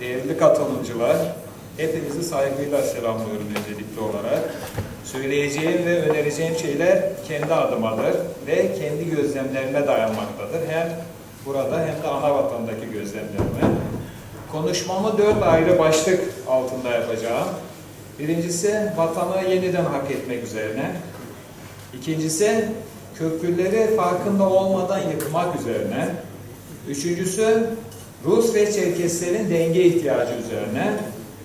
değerli katılımcılar, hepinizi saygıyla selamlıyorum öncelikli olarak. Söyleyeceğim ve önereceğim şeyler kendi adımadır ve kendi gözlemlerime dayanmaktadır. Hem burada hem de ana vatandaki gözlemlerime. Konuşmamı dört ayrı başlık altında yapacağım. Birincisi vatanı yeniden hak etmek üzerine. İkincisi köprüleri farkında olmadan yıkmak üzerine. Üçüncüsü Rus ve Çerkeslerin denge ihtiyacı üzerine.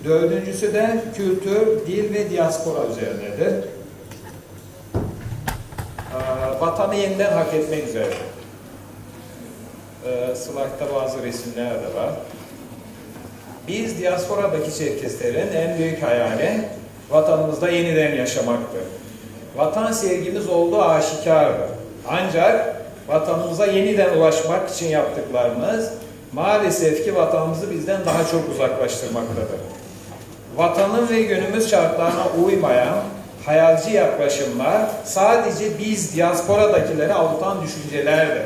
Dördüncüsü de kültür, dil ve diaspora üzerinedir. Ee, Vatanı yeniden hak etmek üzere. Ee, Slaytta bazı resimler de var. Biz diasporadaki Çerkeslerin en büyük hayali vatanımızda yeniden yaşamaktır. Vatan sevgimiz olduğu aşikardır. Ancak vatanımıza yeniden ulaşmak için yaptıklarımız maalesef ki vatanımızı bizden daha çok uzaklaştırmaktadır. Vatanın ve günümüz şartlarına uymayan hayalci yaklaşımlar sadece biz diasporadakileri avutan düşüncelerdir.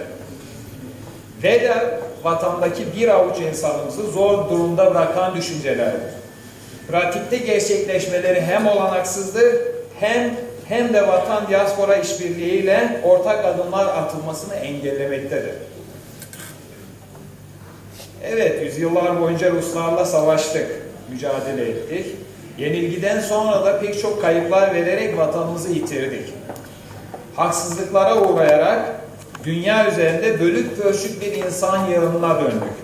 Ve de vatandaki bir avuç insanımızı zor durumda bırakan düşüncelerdir. Pratikte gerçekleşmeleri hem olanaksızdır hem hem de vatan diaspora işbirliğiyle ortak adımlar atılmasını engellemektedir. Evet, yüzyıllar boyunca Ruslarla savaştık, mücadele ettik. Yenilgiden sonra da pek çok kayıplar vererek vatanımızı yitirdik. Haksızlıklara uğrayarak dünya üzerinde bölük pörçük bir insan yığınına döndük.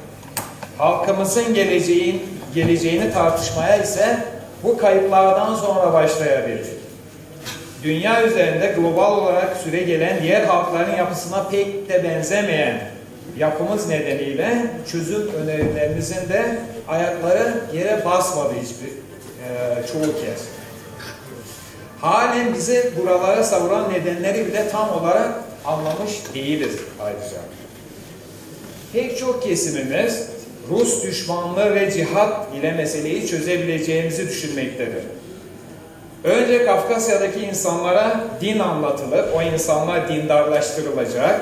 Halkımızın geleceğin, geleceğini tartışmaya ise bu kayıplardan sonra başlayabildik. Dünya üzerinde global olarak süre gelen diğer halkların yapısına pek de benzemeyen yapımız nedeniyle çözüm önerilerimizin de ayakları yere basmadı hiçbir e, çoğu kez. Halen bizi buralara savuran nedenleri bile tam olarak anlamış değiliz ayrıca. Pek çok kesimimiz Rus düşmanlığı ve cihat ile meseleyi çözebileceğimizi düşünmektedir. Önce Kafkasya'daki insanlara din anlatılıp o insanlar dindarlaştırılacak.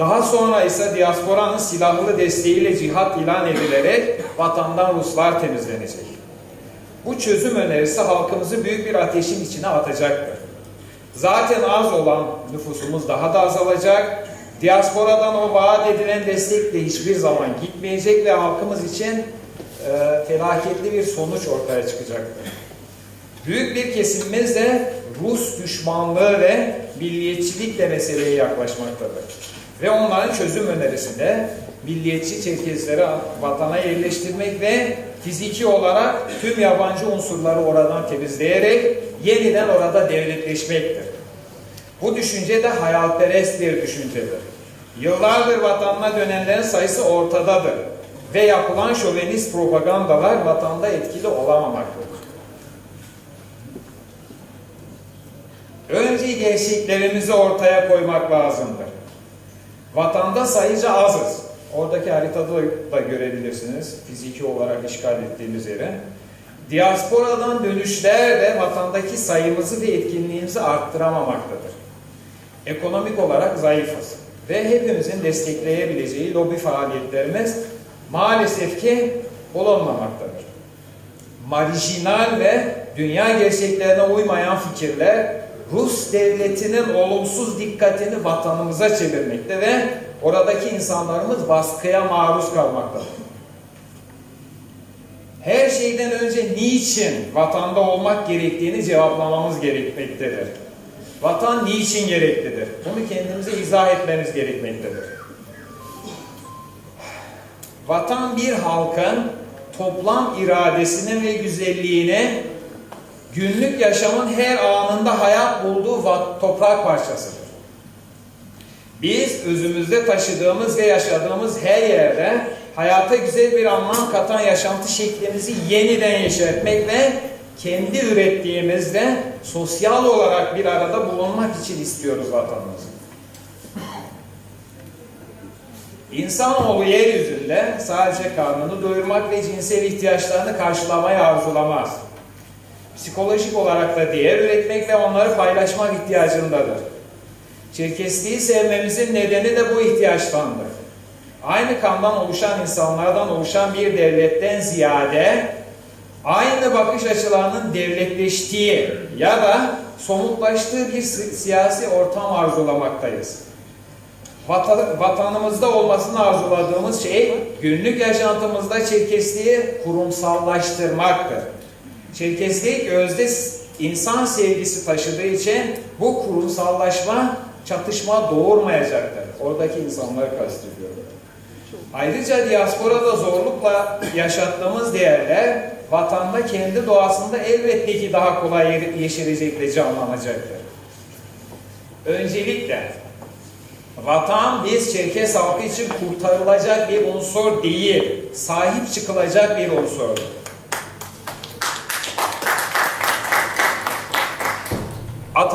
Daha sonra ise diasporanın silahlı desteğiyle cihat ilan edilerek vatandan Ruslar temizlenecek. Bu çözüm önerisi halkımızı büyük bir ateşin içine atacaktır. Zaten az olan nüfusumuz daha da azalacak. Diasporadan o vaat edilen destek de hiçbir zaman gitmeyecek ve halkımız için e, felaketli bir sonuç ortaya çıkacaktır. Büyük bir kesimimiz de Rus düşmanlığı ve milliyetçilikle meseleye yaklaşmaktadır. Ve onların çözüm önerisi de milliyetçi Çerkezleri vatana yerleştirmek ve fiziki olarak tüm yabancı unsurları oradan temizleyerek yeniden orada devletleşmektir. Bu düşünce de hayalperest bir düşüncedir. Yıllardır vatanına dönenlerin sayısı ortadadır ve yapılan şovenist propagandalar vatanda etkili olamamaktadır. Önce gerçeklerimizi ortaya koymak lazımdır. Vatanda sayıca azız. Oradaki haritada da görebilirsiniz fiziki olarak işgal ettiğimiz yere. Diasporadan dönüşler de vatandaki sayımızı ve etkinliğimizi arttıramamaktadır. Ekonomik olarak zayıfız ve hepimizin destekleyebileceği lobi faaliyetlerimiz maalesef ki bulunmamaktadır. Marjinal ve dünya gerçeklerine uymayan fikirler Rus devletinin olumsuz dikkatini vatanımıza çevirmekte ve oradaki insanlarımız baskıya maruz kalmaktadır. Her şeyden önce niçin vatanda olmak gerektiğini cevaplamamız gerekmektedir. Vatan niçin gereklidir? Bunu kendimize izah etmemiz gerekmektedir. Vatan bir halkın toplam iradesine ve güzelliğine günlük yaşamın her anında hayat bulduğu toprak parçasıdır. Biz özümüzde taşıdığımız ve yaşadığımız her yerde hayata güzel bir anlam katan yaşantı şeklimizi yeniden yeşertmek ve kendi ürettiğimizde sosyal olarak bir arada bulunmak için istiyoruz vatanımızı. İnsanoğlu yeryüzünde sadece karnını doyurmak ve cinsel ihtiyaçlarını karşılamayı arzulamaz. Psikolojik olarak da değer üretmek ve onları paylaşmak ihtiyacındadır. Çerkesliği sevmemizin nedeni de bu ihtiyaçtandır. aynı kandan oluşan insanlardan oluşan bir devletten ziyade aynı bakış açılarının devletleştiği ya da somutlaştığı bir si- siyasi ortam arzulamaktayız. Vatan- vatanımızda olmasını arzuladığımız şey günlük yaşantımızda Çerkesliği kurumsallaştırmaktır. Çerkeslik özde insan sevgisi taşıdığı için bu kurumsallaşma çatışma doğurmayacaktır. Oradaki insanları kastediyorum. Ayrıca diasporada zorlukla yaşattığımız değerler vatanda kendi doğasında elbette ki daha kolay yeşerecek ve canlanacaktır. Öncelikle vatan biz Çerkes halkı için kurtarılacak bir unsur değil, sahip çıkılacak bir unsurdur.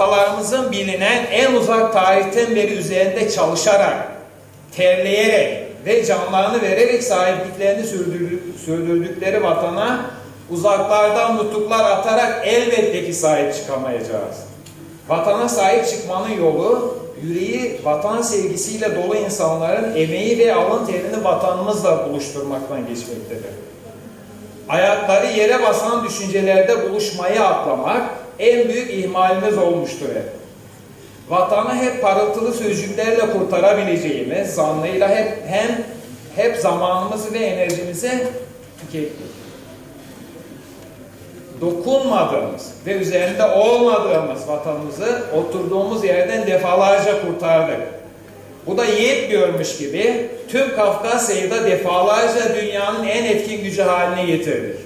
Atalarımızın bilinen en uzak tarihten beri üzerinde çalışarak, terleyerek ve canlarını vererek sahipliklerini sürdürdü- sürdürdükleri vatana uzaklardan nutuklar atarak elbette ki sahip çıkamayacağız. Vatana sahip çıkmanın yolu yüreği vatan sevgisiyle dolu insanların emeği ve alın terini vatanımızla buluşturmaktan geçmektedir. Ayakları yere basan düşüncelerde buluşmayı atlamak en büyük ihmalimiz olmuştur hep. Vatanı hep parıltılı sözcüklerle kurtarabileceğimiz zannıyla hep hem hep zamanımızı ve enerjimizi tükettik. Dokunmadığımız ve üzerinde olmadığımız vatanımızı oturduğumuz yerden defalarca kurtardık. Bu da yetmiyormuş gibi tüm Kafkasya'yı da defalarca dünyanın en etkin gücü haline getirdik.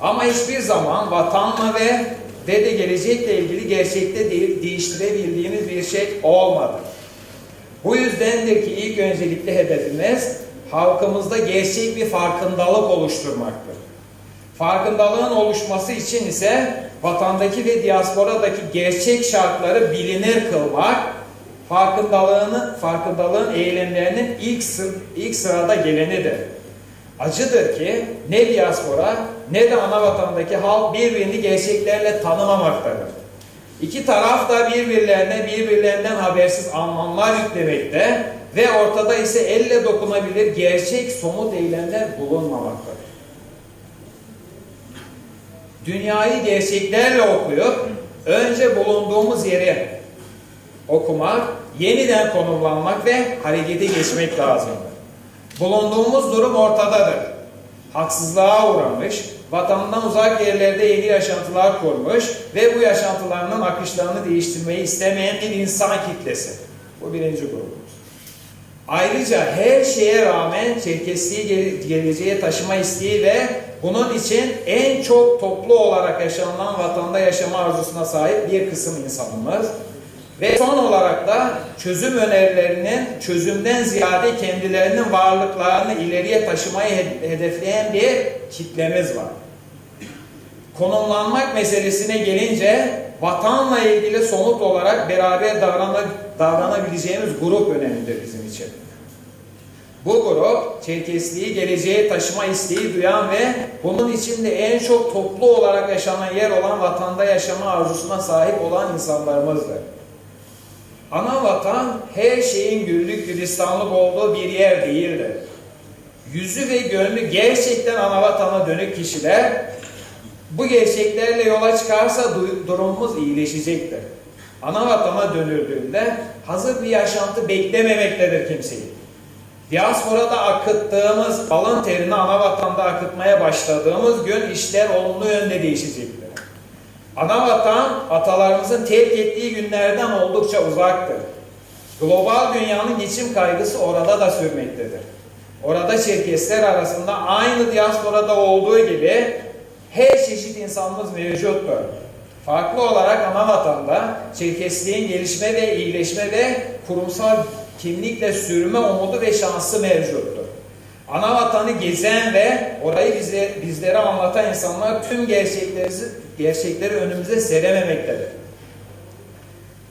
Ama hiçbir zaman vatanla ve ve de gelecekle ilgili gerçekte de- değiştirebildiğimiz bir şey olmadı. Bu yüzdendir ki ilk öncelikli hedefimiz halkımızda gerçek bir farkındalık oluşturmaktır. Farkındalığın oluşması için ise vatandaki ve diasporadaki gerçek şartları bilinir kılmak, farkındalığını, farkındalığın eylemlerinin ilk, sı- ilk sırada gelenidir. Acıdır ki ne diaspora ne de ana vatandaki halk birbirini gerçeklerle tanımamaktadır. İki taraf da birbirlerine birbirlerinden habersiz anlamlar yüklemekte ve ortada ise elle dokunabilir gerçek somut eylemler bulunmamaktadır. Dünyayı gerçeklerle okuyup önce bulunduğumuz yeri okumak, yeniden konumlanmak ve harekete geçmek lazımdır. Bulunduğumuz durum ortadadır. Haksızlığa uğramış, vatandan uzak yerlerde yeni yaşantılar kurmuş ve bu yaşantılarının akışlarını değiştirmeyi istemeyen bir insan kitlesi. Bu birinci grubumuz. Ayrıca her şeye rağmen Çerkesliği gele- geleceğe taşıma isteği ve bunun için en çok toplu olarak yaşanılan vatanda yaşama arzusuna sahip bir kısım insanımız. Ve son olarak da çözüm önerilerinin çözümden ziyade kendilerinin varlıklarını ileriye taşımayı he- hedefleyen bir kitlemiz var. Konumlanmak meselesine gelince vatanla ilgili somut olarak beraber davrana, davranabileceğimiz grup önemlidir bizim için. Bu grup Çerkesliği geleceğe taşıma isteği duyan ve bunun içinde en çok toplu olarak yaşanan yer olan vatanda yaşama arzusuna sahip olan insanlarımızdır. Ana vatan her şeyin güllük gülistanlık olduğu bir yer değildir. Yüzü ve gönlü gerçekten ana vatana dönük kişiler bu gerçeklerle yola çıkarsa du- durumumuz iyileşecektir. Ana vatana dönüldüğünde hazır bir yaşantı beklememektedir kimseyi. Diasporada akıttığımız alın terini ana vatanda akıtmaya başladığımız gün işler olumlu yönde değişecektir. Ana vatan atalarımızın terk ettiği günlerden oldukça uzaktır. Global dünyanın geçim kaygısı orada da sürmektedir. Orada Çerkesler arasında aynı diasporada olduğu gibi her çeşit insanımız mevcuttur. Farklı olarak ana vatanda Çerkesliğin gelişme ve iyileşme ve kurumsal kimlikle sürme umudu ve şansı mevcuttur. Ana vatanı gezen ve orayı bize, bizlere anlatan insanlar tüm gerçekleri, gerçekleri önümüze serememektedir.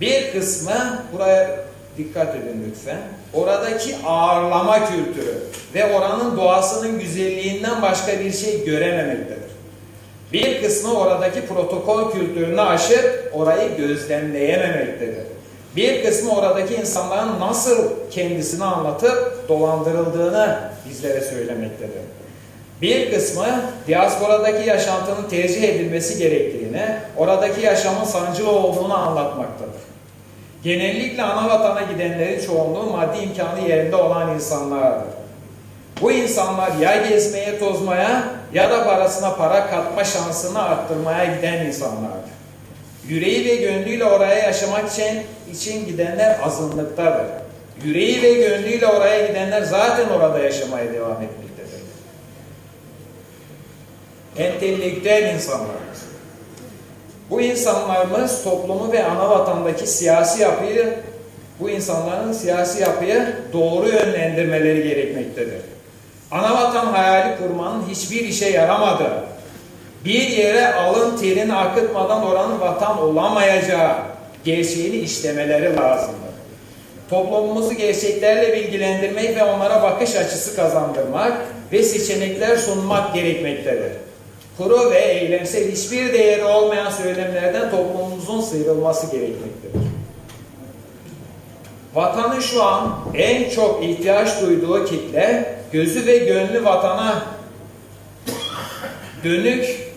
Bir kısmı, buraya dikkat edin lütfen, oradaki ağırlama kültürü ve oranın doğasının güzelliğinden başka bir şey görememektedir. Bir kısmı oradaki protokol kültürünü aşıp orayı gözlemleyememektedir. Bir kısmı oradaki insanların nasıl kendisini anlatıp dolandırıldığını bizlere söylemektedir. Bir kısmı diasporadaki yaşantının tercih edilmesi gerektiğini, oradaki yaşamın sancılı olduğunu anlatmaktadır. Genellikle ana vatana gidenlerin çoğunluğu maddi imkanı yerinde olan insanlardır. Bu insanlar ya gezmeye tozmaya ya da parasına para katma şansını arttırmaya giden insanlardır. Yüreği ve gönlüyle oraya yaşamak için, için gidenler azınlıktadır. Yüreği ve gönlüyle oraya gidenler zaten orada yaşamaya devam etmektedir. Entelektüel insanlardır. Bu insanlarımız toplumu ve ana vatandaki siyasi yapıyı, bu insanların siyasi yapıyı doğru yönlendirmeleri gerekmektedir. Ana vatan hayali kurmanın hiçbir işe yaramadığı, bir yere alın terini akıtmadan oranın vatan olamayacağı gerçeğini işlemeleri lazımdır. Toplumumuzu gerçeklerle bilgilendirmek ve onlara bakış açısı kazandırmak ve seçenekler sunmak gerekmektedir. Kuru ve eylemsel hiçbir değeri olmayan söylemlerden toplumumuzun sıyrılması gerekmektedir. Vatanın şu an en çok ihtiyaç duyduğu kitle gözü ve gönlü vatana dönük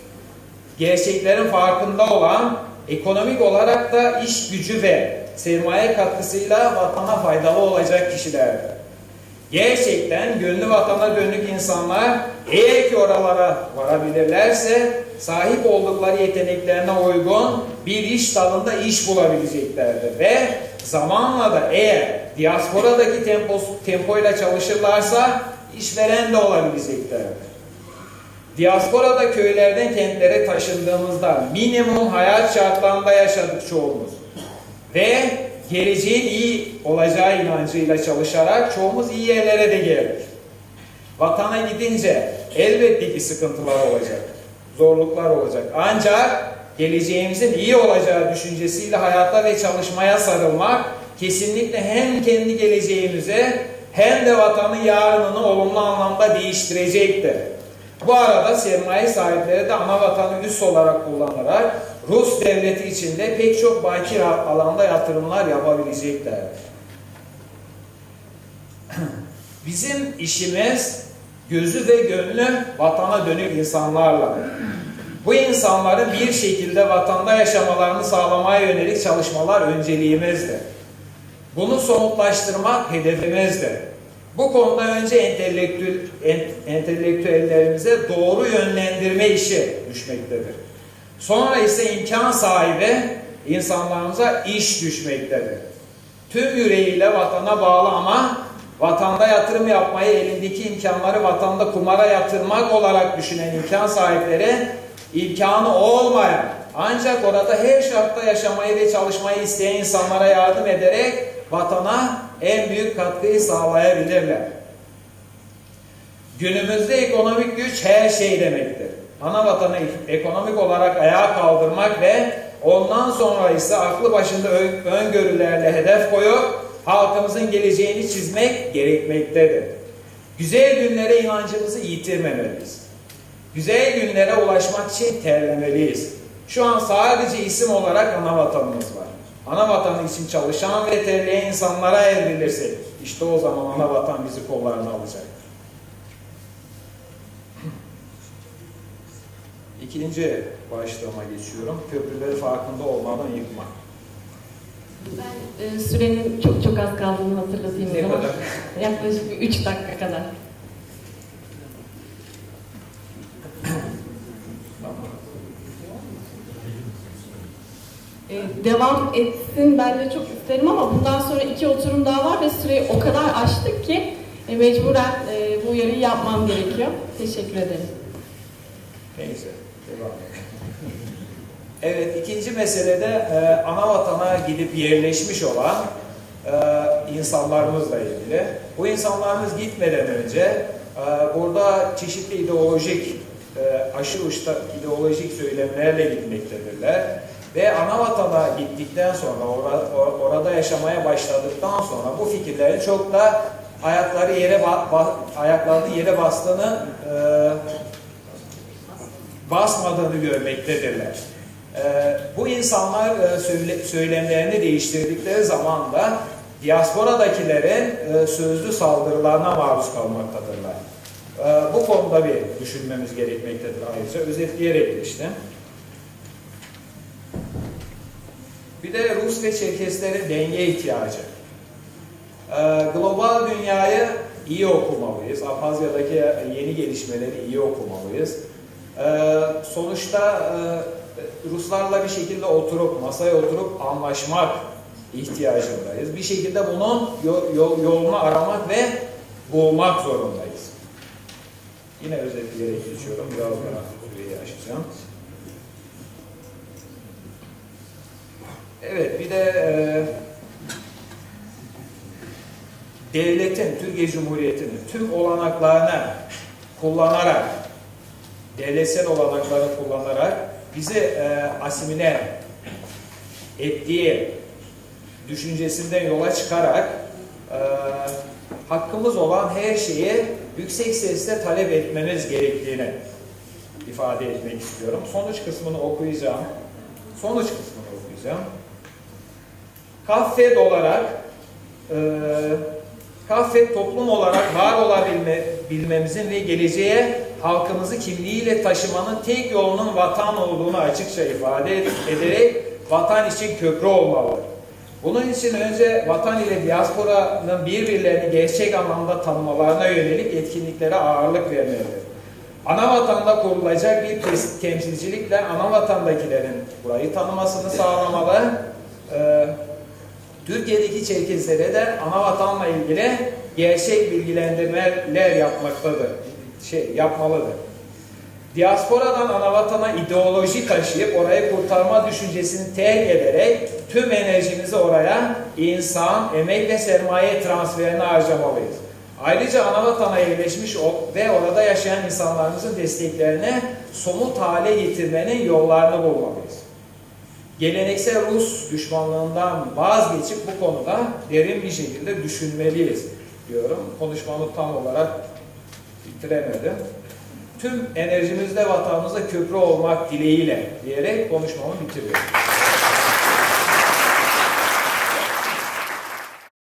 gerçeklerin farkında olan ekonomik olarak da iş gücü ve sermaye katkısıyla vatana faydalı olacak kişilerdir. Gerçekten gönlü vatana dönük insanlar eğer ki oralara varabilirlerse sahip oldukları yeteneklerine uygun bir iş dalında iş bulabileceklerdir. Ve zamanla da eğer diasporadaki tempo, tempoyla çalışırlarsa işveren de olabileceklerdir. Diasporada köylerden kentlere taşındığımızda minimum hayat şartlarında yaşadık çoğumuz. Ve geleceğin iyi olacağı inancıyla çalışarak çoğumuz iyi yerlere de geldik. Vatana gidince elbette ki sıkıntılar olacak, zorluklar olacak. Ancak geleceğimizin iyi olacağı düşüncesiyle hayata ve çalışmaya sarılmak kesinlikle hem kendi geleceğimize hem de vatanın yarınını olumlu anlamda değiştirecektir. Bu arada sermaye sahipleri de ana vatanı üs olarak kullanarak Rus devleti içinde pek çok bakir alanda yatırımlar yapabileceklerdir. Bizim işimiz gözü ve gönlü vatana dönük insanlarla. Bu insanların bir şekilde vatanda yaşamalarını sağlamaya yönelik çalışmalar önceliğimizdir. Bunu somutlaştırmak hedefimizdir. Bu konuda önce entelektüel, entelektüellerimize doğru yönlendirme işi düşmektedir. Sonra ise imkan sahibi insanlarımıza iş düşmektedir. Tüm yüreğiyle vatana bağlı ama vatanda yatırım yapmayı elindeki imkanları vatanda kumara yatırmak olarak düşünen imkan sahipleri imkanı olmayan ancak orada her şartta yaşamayı ve çalışmayı isteyen insanlara yardım ederek vatana en büyük katkıyı sağlayabilirler. Günümüzde ekonomik güç her şey demektir. Ana vatanı ekonomik olarak ayağa kaldırmak ve ondan sonra ise aklı başında öngörülerle hedef koyup halkımızın geleceğini çizmek gerekmektedir. Güzel günlere inancımızı yitirmemeliyiz. Güzel günlere ulaşmak için terlemeliyiz. Şu an sadece isim olarak ana vatanımız var. Ana vatanı için çalışan ve terleyen insanlara el verirsek işte o zaman ana vatan bizi kollarına alacak. İkinci başlığıma geçiyorum. Köprüleri farkında olmadan yıkmak. Ben e, sürenin çok çok az kaldığını hatırlatayım. o Ne zaman. kadar? Yaklaşık 3 dakika kadar. E, devam etsin ben de çok isterim ama bundan sonra iki oturum daha var ve süreyi o kadar aştık ki e, mecburen e, bu uyarıyı yapmam gerekiyor. Teşekkür ederim. Neyse. Evet, ikinci meselede e, ana vatana gidip yerleşmiş olan e, insanlarımızla ilgili. Bu insanlarımız gitmeden önce e, burada çeşitli ideolojik, e, aşı uçta ideolojik söylemlerle gitmektedirler. Ve ana vatana gittikten sonra, orada, yaşamaya başladıktan sonra bu fikirlerin çok da ayakları yere ayaklarını yere bastığını e, basmadığını görmektedirler. Ee, bu insanlar e, söyle- söylemlerini değiştirdikleri zaman da diasporadakilerin e, sözlü saldırılarına maruz kalmaktadırlar. Ee, bu konuda bir düşünmemiz gerekmektedir ayrıca. Özetleyerek geçtim. Bir de Rus ve Çerkeslerin denge ihtiyacı. Ee, global dünyayı iyi okumalıyız. Apazya'daki yeni gelişmeleri iyi okumalıyız. Ee, sonuçta e, Ruslarla bir şekilde oturup, masaya oturup anlaşmak ihtiyacındayız. Bir şekilde bunun yol- yolunu aramak ve bulmak zorundayız. Yine özetleyerek geçiyorum. Biraz daha süreyi aşacağım. Evet, bir de e, devletin, Türkiye Cumhuriyeti'nin tüm olanaklarını kullanarak, devletsel olanakları kullanarak bizi e, asimile ettiği düşüncesinden yola çıkarak e, hakkımız olan her şeyi yüksek sesle talep etmemiz gerektiğini ifade etmek istiyorum. Sonuç kısmını okuyacağım. Sonuç kısmını okuyacağım. Kaffet olarak e, kaffet toplum olarak var olabilmemizin ve geleceğe halkımızı kimliğiyle taşımanın tek yolunun vatan olduğunu açıkça ifade ederek vatan için köprü olmalıdır. Bunun için önce vatan ile diasporanın birbirlerini gerçek anlamda tanımalarına yönelik etkinliklere ağırlık vermelidir. Ana vatanda kurulacak bir temsilcilikle ana vatandakilerin burayı tanımasını sağlamalı. Ee, Türkiye'deki Çerkezlere de ana vatanla ilgili gerçek bilgilendirmeler yapmaktadır. Şey yapmalıdır. Diasporadan ana vatana ideoloji taşıyıp orayı kurtarma düşüncesini terk ederek tüm enerjimizi oraya insan, emek ve sermaye transferine harcamalıyız. Ayrıca ana vatana yerleşmiş ve orada yaşayan insanlarımızın desteklerini somut hale getirmenin yollarını bulmalıyız. Geleneksel Rus düşmanlığından vazgeçip bu konuda derin bir şekilde düşünmeliyiz diyorum. Konuşmamı tam olarak bitiremedim. Tüm enerjimizle vatanımıza köprü olmak dileğiyle diyerek konuşmamı bitiriyorum.